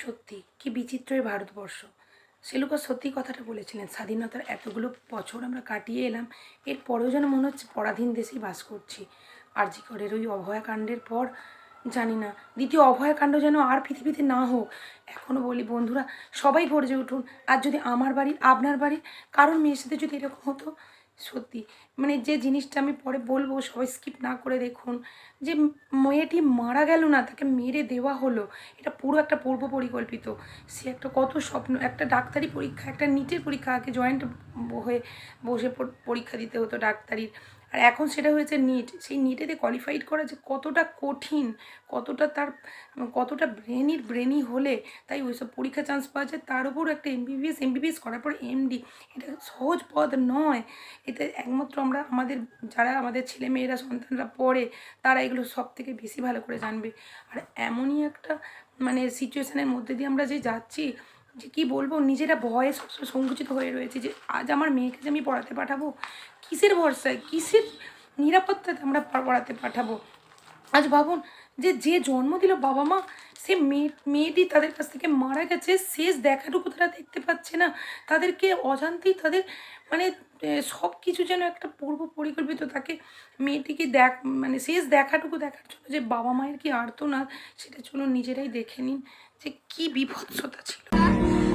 সত্যি, কি বিচিত্রই ভারতবর্ষ। সেলুকা সত্যি কথাটা বলেছিলেন, স্বাধীনতার এতগুলো বছর আমরা কাটিয়ে এলাম এর পরেও যেন মনে হচ্ছে পরাধীন দেশেই বাস করছি। আর জি আরজিকরের ওই অভয়াকাণ্ডের পর, জানি না, দ্বিতীয় অভয়াকাণ্ড যেন আর পৃথিবীতে না হোক। এখনও বলি, বন্ধুরা, সবাই গর্জে উঠুন। আর যদি আমার বাড়ির আপনার বাড়ির কারোর মেয়ের সাথে যদি এরকম হতো সত্যি। মানে যে জিনিসটা আমি পরে বলব, সবাই স্কিপ না করে দেখুন। যে মেয়েটি মারা গেল না, তাকে মেরে দেওয়া হলো, এটা পুরো একটা পূর্ব পরিকল্পিত। সে একটা কত স্বপ্ন, একটা ডাক্তারি পরীক্ষা, একটা নিটের পরীক্ষা আগে জয়েন্ট হয়ে বসে পরীক্ষা দিতে হতো ডাক্তারির। আর এখন সেটা হয়েছে নিট সেই নিটেতে কোয়ালিফাইড করা যে কতটা কঠিন, কতটা তার, কতটা ব্রেনির ব্রেনি হলে তাই ওইসব পরীক্ষা চান্স পাওয়া যায়। তার উপর একটা এমবিবিএস এমবিবিএস করার পর এমডি এটা সহজ পদ নয়। এতে একমাত্র আমরা আমাদের, যারা আমাদের ছেলে মেয়েরা সন্তানরা পড়ে, তারা এগুলো সব থেকে বেশি ভালো করে জানবে। আর এমনই একটা মানে সিচুয়েশনের মধ্যে দিয়ে আমরা যে যাচ্ছি যে কি বলব, নিজেরা ভয়ে সংকুচিত হয়ে রয়েছে যে আজ আমার মেয়েকে যে আমি পড়াতে পাঠাবো, কিসের ভরসায়, কিসের নিরাপত্তাতে আমরা পড়াতে পাঠাবো? আজ ভাবুন যে যে জন্ম দিল বাবা মা, সে মেয়ে, মেয়েটি তাদের কাছ থেকে মারা গেছে, শেষ দেখাটুকু তারা দেখতে পাচ্ছে না। তাদেরকে অজান্তেই তাদের মানে সব কিছু যেন একটা পূর্ব পরিকল্পিত তাকে মেয়েটিকে দেখ মানে শেষ দেখাটুকু দেখার জন্য যে বাবা মায়ের কি আর্তনাদ, সেটা চলুন নিজেরাই দেখে নিন যে কি বিভৎসতা ছিল।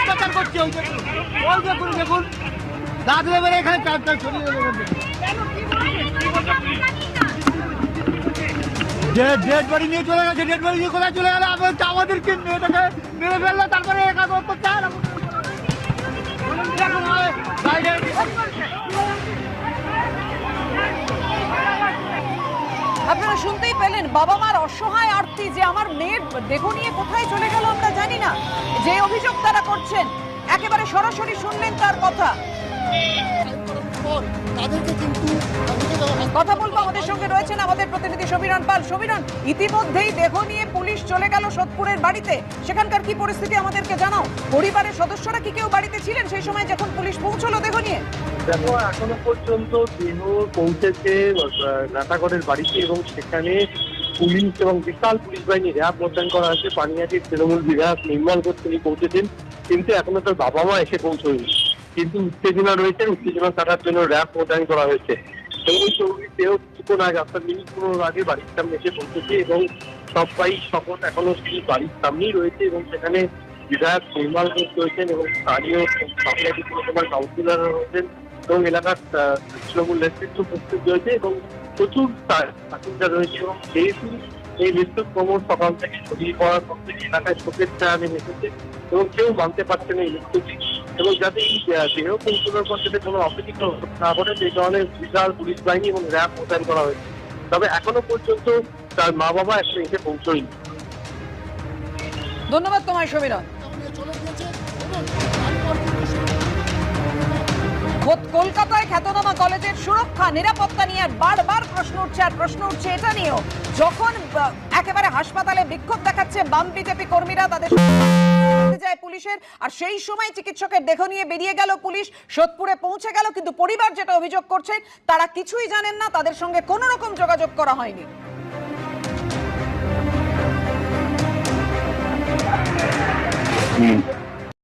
অত্যাচার করছে ওই দেখুন ওই দেখুন দাঁত এবারে এখানে চার চার ছড়িয়ে দেবে ডেড বাড়ি নিয়ে চলে গেছে ডেড বাড়ি নিয়ে কোথায় চলে গেলে আমাদেরকে মেয়েটাকে মেরে ফেলল তারপরে একাদ আপনারা শুনতেই পেলেন, বাবা মার অসহায় আর্থী যে আমার মেয়ের দেহ নিয়ে কোথায় চলে গেল আমরা জানি না। যে অভিযোগ তারা করছেন, একেবারে সরাসরি শুনলেন তার কথা। কথা বলব আমাদের সঙ্গে রয়েছেন আমাদের প্রতিনিধি সমীরণ পাল। সমীরণ ইতিমধ্যেই দেহ নিয়ে পুলিশ চলে গেল সোদপুরের বাড়িতে। সেখানকার কি পরিস্থিতি আমাদেরকে জানাও? পরিবারের সদস্যরা কি কেউ বাড়িতে ছিলেন? সেই সময় যখন পুলিশ পৌঁছলো দেহ নিয়ে। দেখো এখনও পর্যন্ত দেহ পৌঁছেছে নাটাগড়ের বাড়িতে এবং সেখানে পুলিশ এবং বিশাল পুলিশ বাহিনী র্যাব মোতায়েন করা হয়েছে পানিয়াটির তৃণমূল বিধায়ক নির্মল ঘোষ তিনি পৌঁছেছেন। কিন্তু এখনও তার বাবা মা এসে পৌঁছয়নি। কিন্তু উত্তেজনা রয়েছে, উত্তেজনা কাটার জন্য র্যাব মোতায়েন করা হয়েছে। এবং চৌরির দেহ কিছুক্ষণ আগে আপনার মিনিট পনেরো আগে বাড়ির সামনে এসে পৌঁছেছে এবং সবাই শপথ এখনও সেই বাড়ির সামনেই রয়েছে এবং সেখানে বিধায়ক নির্মল ঘোষ রয়েছেন এবং স্থানীয় পানিয়াটি পুরসভার কাউন্সিলররা রয়েছেন এবং এলাকার তৃণমূল নেতৃত্ব উপস্থিত রয়েছে এবং প্রচুর বাসিন্দা রয়েছে এবং যেহেতু এই মৃত্যুর ক্রমশ সকাল থেকে ছড়িয়ে পড়ার পর থেকে এলাকায় শোকের ছায়া নেমে এসেছে এবং কেউ মানতে পারছে না এই মৃত্যুটি এবং যাতে এই দেহ পৌঁছানোর পর যাতে কোনো অপ্রীতিকর না ঘটে, সেই ধরনের বিশাল পুলিশ বাহিনী এবং র্যাব মোতায়েন করা হয়েছে। তবে এখনও পর্যন্ত তার মা বাবা এখন এসে পৌঁছয়নি। ধন্যবাদ তোমায়, সমীরণ। কলকাতায় খ্যাতনামা কলেজের সুরক্ষা, নিরাপত্তা নিয়ে বারবার প্রশ্ন উঠছে, আর প্রশ্ন উঠছে এটা নিয়েও। যখন একেবারে হাসপাতালে বিক্ষোভ দেখাচ্ছে বাম বিজেপি কর্মীরা, তাদের পুলিশের, আর সেই সময় চিকিৎসকের দেহ নিয়ে বেরিয়ে গেল পুলিশ। সোদপুরে পৌঁছে গেল, কিন্তু পরিবার যেটা অভিযোগ করছে, তারা কিছুই জানেন না, তাদের সঙ্গে কোনো রকম যোগাযোগ করা হয়নি।